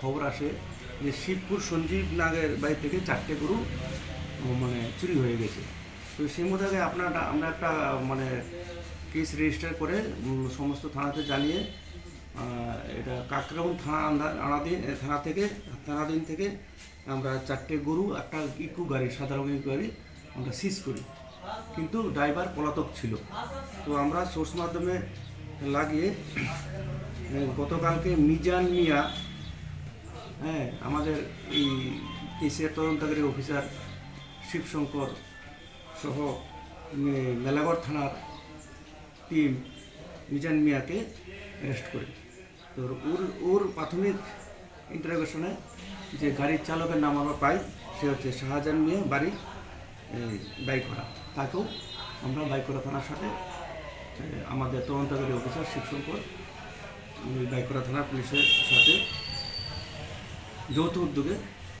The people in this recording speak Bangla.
খবর আসে যে শিবপুর সঞ্জীব নাগের বাড়ি থেকে চারটে গরু মানে চুরি হয়ে গেছে। তো সেই মোতাবেক আপনার আমরা একটা মানে কেস রেজিস্টার করে সমস্ত থানাতে জানিয়ে এটা কাকরাবন থানা আন্দা- আনাদিন থানা থেকে, থানাধীন থেকে আমরা চারটে গরু, একটা ইকু গাড়ি সাধারণ ইকু গাড়ি, আমরা সিজ করি। কিন্তু ড্রাইভার পলাতক ছিল। তো আমরা সোর্স মাধ্যমে লাগিয়ে গতকালকে মিজান মিয়া হ্যাঁ আমাদের এই কেসিআর তদন্তকারী অফিসার শিবশঙ্কর সহ মেলাগড় থানার টিম মিজান মিয়াকে অ্যারেস্ট করে। তো ওর ওর প্রাথমিক ইন্টারোগেশনে যে গাড়ির চালকের নাম আমরা পাই সে হচ্ছে শাহজাহান মিয়া বাড়ি এই, বাইকড়া তাকেও আমরা বাইকড়া থানার সাথে আমাদের তদন্তকারী অফিসার শিবশঙ্কর ওই বাইকড়া থানা পুলিশের সাথে যৌথ উদ্যোগে